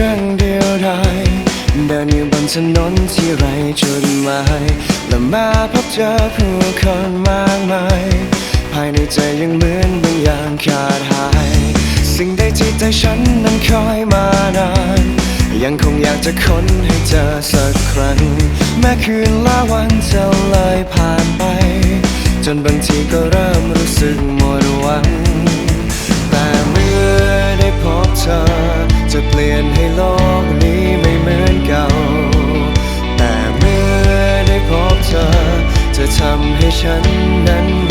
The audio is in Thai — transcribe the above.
ช่างเดียวดายเดินอยู่บนถนนที่ไรจุดหมายและมาพบเจอผู้คนมากมาย ภายในใจยังเหมือนบางอย่างขาดหาย สิ่งใดที่ใจฉันนั้นคอยมานาน ยังคงอยากจะค้นให้เจอสักครั้ง แม้คืนละวันจะเลยผ่านไป จนบางทีก็เริ่มรู้สึกหมดหวัง ลี่ยนให้โลกนี้ไม่เหมือนเก่า แต่เมื่อได้พบเธอจะทำให้ฉันนั้น